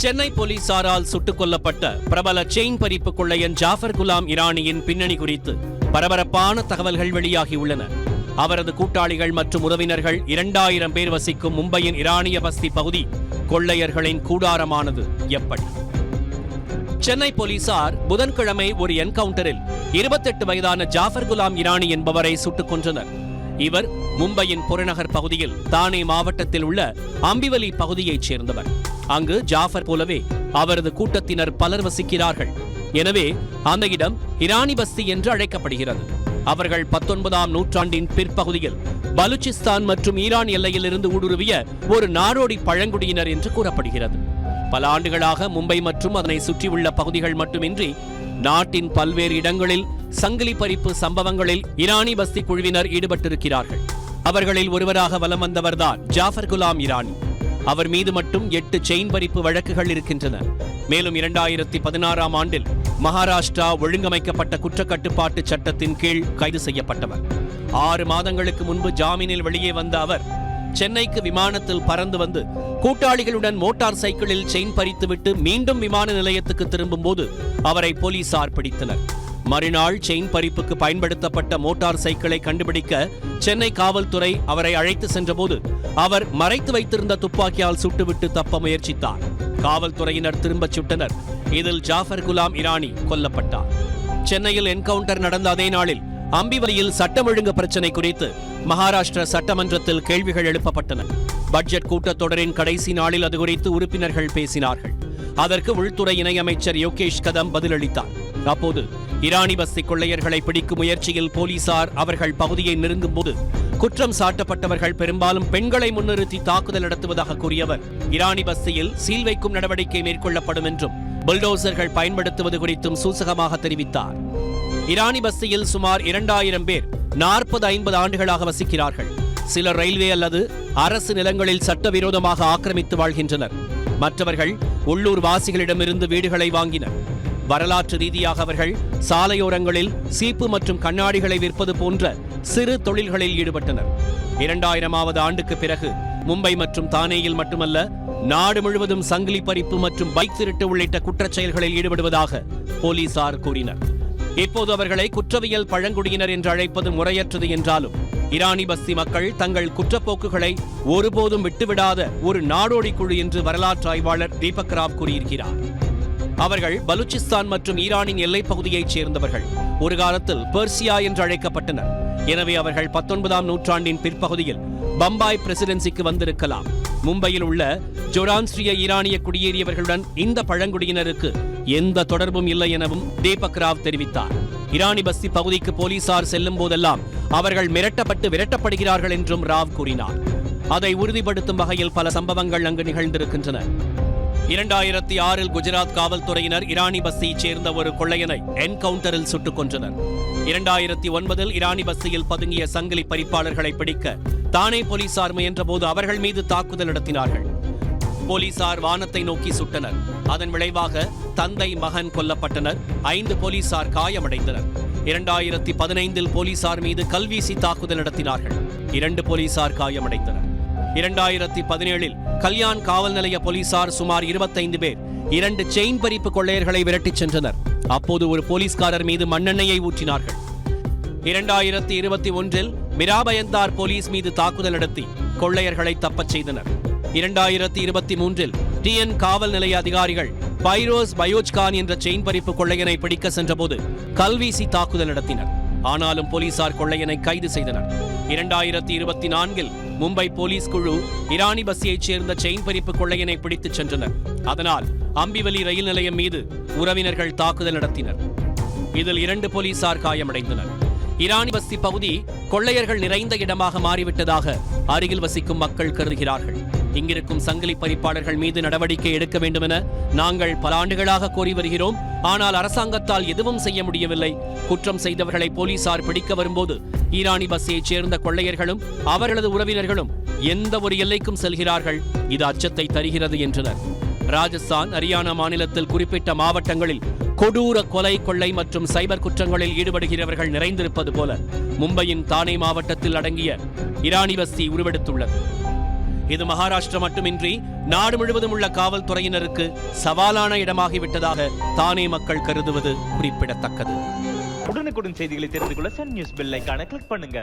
சென்னை போலீசாரால் சுட்டுக் கொல்லப்பட்ட பிரபல செயின் பறிப்பு கொள்ளையன் ஜாஃபர் குலாம் இரானியின் பின்னணி குறித்து பரபரப்பான தகவல்கள் வெளியாகியுள்ளன. அவரது கூட்டாளிகள் மற்றும் உறவினர்கள் இரண்டாயிரம் பேர் வசிக்கும் மும்பையின் இரானிய பஸ்தி பகுதி கொள்ளையர்களின் கூடாரமானது. எப்படி? சென்னை போலீசார் புதன்கிழமை ஒரு என்கவுண்டரில் இருபத்தெட்டு வயதான ஜாஃபர் குலாம் இரானி என்பவரை சுட்டுக் கொன்றனர். இவர் மும்பையின் புறநகர் பகுதியில் தானே மாவட்டத்தில் உள்ள அம்பிவலி பகுதியைச் சேர்ந்தவர். அங்கு ஜாஃபர் போலவே அவரது கூட்டத்தினர் பலர் வசிக்கிறார்கள். எனவே அந்த இடம் இரானி பஸ்தி என்று அழைக்கப்படுகிறது. அவர்கள் பத்தொன்பதாம் நூற்றாண்டின் பிற்பகுதியில் பலுச்சிஸ்தான் மற்றும் ஈரான் எல்லையிலிருந்து ஊடுருவிய ஒரு நாடோடி பழங்குடியினர் என்று கூறப்படுகிறது. பல ஆண்டுகளாக மும்பை மற்றும் அதனை சுற்றியுள்ள பகுதிகள் மட்டுமின்றி நாட்டின் பல்வேறு இடங்களில் சங்கிலி பறிப்பு சம்பவங்களில் இரானி பஸ்தி குழுவினர் ஈடுபட்டிருக்கிறார்கள். அவர்களில் ஒருவராக வலம் வந்தவர்தான் ஜாஃபர் குலாம் இரானி அவர் மீது மட்டும் எட்டு செயின் பறிப்பு வழக்குகள் இருக்கின்றன. மேலும் இரண்டாயிரத்தி பதினாறாம் ஆண்டில் மகாராஷ்டிரா ஒழுங்கமைக்கப்பட்ட குற்றக்கட்டுப்பாட்டு சட்டத்தின் கீழ் கைது செய்யப்பட்டவர். ஆறு மாதங்களுக்கு முன்பு ஜாமீனில் வெளியே வந்த அவர் சென்னைக்கு விமானத்தில் பறந்து வந்து கூட்டாளிகளுடன் மோட்டார் சைக்கிளில் செயின் பறித்துவிட்டு மீண்டும் விமான நிலையத்துக்கு திரும்பும் போது அவரை போலீசார் பிடித்தனர். மறுநாள் செயின் பறிப்புக்கு பயன்படுத்தப்பட்ட மோட்டார் சைக்கிளை கண்டுபிடிக்க சென்னை காவல்துறை அவரை அழைத்து சென்றபோது அவர் மறைத்து வைத்திருந்த துப்பாக்கியால் சுட்டுவிட்டு தப்ப முயற்சித்தார். காவல்துறையினர் திரும்பச் சுட்டனர். இதில் ஜாஃபர் குலாம் இரானி கொல்லப்பட்டார். சென்னையில் என்கவுண்டர் நடந்த அதே நாளில் அம்பிவலியில் சட்டம் ஒழுங்கு பிரச்சினை குறித்து மகாராஷ்டிர சட்டமன்றத்தில் கேள்விகள் எழுப்பப்பட்டன. பட்ஜெட் கூட்டத்தொடரின் கடைசி நாளில் அது குறித்து உறுப்பினர்கள் பேசினார்கள். அதற்கு உள்துறை இணையமைச்சர் யோகேஷ் கதம் பதிலளித்தார். அப்போது இரானி பஸ்தி கொள்ளையர்களை பிடிக்கும் முயற்சியில் போலீசார் அவர்கள் பகுதியை நெருங்கும் போது குற்றம் சாட்டப்பட்டவர்கள் பெரும்பாலும் பெண்களை முன்னிறுத்தி தாக்குதல் நடத்துவதாக கூறியவர். இரானி பஸ்தியில் சீல் வைக்கும் நடவடிக்கை மேற்கொள்ளப்படும் என்றும் புல்டோசர்கள் பயன்படுத்துவது குறித்தும் சூசகமாக தெரிவித்தார். இரானி பஸ்தியில் சுமார் இரண்டாயிரம் பேர் நாற்பது ஐம்பது ஆண்டுகளாக வசிக்கிறார்கள். சிலர் ரயில்வே அல்லது அரசு நிலங்களில் சட்டவிரோதமாக ஆக்கிரமித்து வாழ்கின்றனர். மற்றவர்கள் உள்ளூர் வாசிகளிடமிருந்து வீடுகளை வாங்கினர். வரலாற்று ரீதியாக அவர்கள் சாலையோரங்களில் சீப்பு மற்றும் கண்ணாடிகளை விற்பது போன்ற சிறு தொழில்களில் ஈடுபட்டனர். இரண்டாயிரமாவது ஆண்டுக்கு பிறகு மும்பை மற்றும் தானேயில் மட்டுமல்ல நாடு முழுவதும் சங்கிலி பறிப்பு மற்றும் பைக் திருட்டு உள்ளிட்ட குற்றச் செயல்களில் ஈடுபடுவதாக போலீசார் கூறினர். இப்போது அவர்களை குற்றவியல் பழங்குடியினர் என்று அழைப்பது முறையற்றது என்றாலும் இரானி பஸ்தி மக்கள் தங்கள் குற்றப்போக்குகளை ஒருபோதும் விட்டுவிடாத ஒரு நாடோடி குழு என்று வரலாற்று ஆய்வாளர் தீபக் ராவ் கூறியிருக்கிறார். அவர்கள் பலுச்சிஸ்தான் மற்றும் ஈரானின் எல்லைப் பகுதியைச் சேர்ந்தவர்கள். ஒரு காலத்தில் பெர்சியா என்று அழைக்கப்பட்டனர். எனவே அவர்கள் பத்தொன்பதாம் நூற்றாண்டின் பிற்பகுதியில் பம்பாய் பிரசிடென்சிக்கு வந்திருக்கலாம். மும்பையில் உள்ள ஜொரான்ஸ்ரிய ஈரானிய குடியேறியவர்களுடன் இந்த பழங்குடியினருக்கு எந்த தொடர்பும் இல்லை எனவும் தீபக் ராவ் தெரிவித்தார். இரானி பஸ்தி பகுதிக்கு போலீசார் செல்லும் போதெல்லாம் அவர்கள் மிரட்டப்பட்டு விரட்டப்படுகிறார்கள் என்றும் ராவ் கூறினார். அதை உறுதிப்படுத்தும் வகையில் பல சம்பவங்கள் அங்கு நிகழ்ந்திருக்கின்றன. இரண்டாயிரத்தி ஆறில் குஜராத் காவல்துறையினர் இரானி பஸ்தியைச் சேர்ந்த ஒரு கொள்ளையனை என்கவுண்டரில் சுட்டுக் கொன்றனர். இரண்டாயிரத்தி ஒன்பதில் இரானி பஸ்ஸில் பதுங்கிய சங்கிலி பறிப்பாளர்களை பிடிக்க தானே போலீசார் முயன்றபோது அவர்கள் மீது தாக்குதல் நடத்தினார்கள். போலீசார் வானத்தை நோக்கி சுட்டனர். அதன் விளைவாக தந்தை மகன் கொல்லப்பட்டனர். ஐந்து போலீசார் காயமடைந்தனர். இரண்டாயிரத்தி பதினைந்தில் போலீசார் மீது கல்வீசி தாக்குதல் நடத்தினார்கள். இரண்டு போலீசார் காயமடைந்தனர். இரண்டாயிரத்தி பதினேழில் கல்யாண் காவல் நிலைய போலீசார் சுமார் இருபத்தைந்து பேர் இரண்டு செயின் பறிப்பு கொள்ளையர்களை விரட்டிச் சென்றனர். அப்போது ஒரு போலீஸ்காரர் மீது மண்ணெண்ணெயை ஊற்றினார்கள். இரண்டாயிரத்தி இருபத்தி ஒன்றில் மிராபயந்தார் போலீஸ் மீது தாக்குதல் நடத்தி கொள்ளையர்களை தப்பச் செய்தனர். இரண்டாயிரத்தி இருபத்தி மூன்றில் டிஎன் காவல் நிலைய அதிகாரிகள் பைரோஸ் பயோஜ்கான் என்ற செயின் பறிப்பு கொள்ளையனை பிடிக்க சென்றபோது கல்வீசி தாக்குதல் நடத்தினர். ஆனாலும் போலீசார் கொள்ளையனை கைது செய்தனர். இரண்டாயிரத்தி இருபத்தி நான்கில் மும்பை போலீஸ் குழு இரானி பஸ்ஸைச் சேர்ந்த செயின் பறிப்பு கொள்ளையனை பிடித்துச் சென்றனர். அதனால் அம்பிவலி ரயில் நிலையம் மீது உறவினர்கள் தாக்குதல் நடத்தினர். இதில் இரண்டு போலீசார் காயமடைந்தனர். இரானி பஸ்தி பகுதி கொள்ளையர்கள் நிறைந்த இடமாக மாறிவிட்டதாக அருகில் வசிக்கும் மக்கள் கருதுகிறார்கள். இங்கிருக்கும் சங்கிலி பறிப்பாளர்கள் மீது நடவடிக்கை எடுக்க வேண்டும் என நாங்கள் பல ஆண்டுகளாக கோரி வருகிறோம். ஆனால் அரசாங்கத்தால் எதுவும் செய்ய முடியவில்லை. குற்றம் செய்தவர்களை போலீசார் பிடிக்க வரும்போது ஈரானி பஸ்ஸைச் சேர்ந்த கொள்ளையர்களும் அவர்களது உறவினர்களும் எந்த ஒரு எல்லைக்கும் செல்கிறார்கள். இது அச்சத்தை தருகிறது என்றனர். ராஜஸ்தான் ஹரியானா மாநிலத்தில் குறிப்பிட்ட மாவட்டங்களில் கொடூர கொலை கொள்ளை மற்றும் சைபர் குற்றங்களில் ஈடுபடுகிறவர்கள் நிறைந்திருப்பது போல மும்பையின் தானே மாவட்டத்தில் அடங்கிய இராணி பஸ்தி உருவெடுத்துள்ளது. இது மகாராஷ்டிரா மட்டுமின்றி நாடு முழுவதும் உள்ள காவல்துறையினருக்கு சவாலான இடமாகிவிட்டதாக தானே மக்கள் கருதுவது குறிப்பிடத்தக்கது. உடனுக்குடன் செய்திகளை தெரிந்து கொள்ள சன் நியூஸ் பெல் கிளிக் பண்ணுங்க.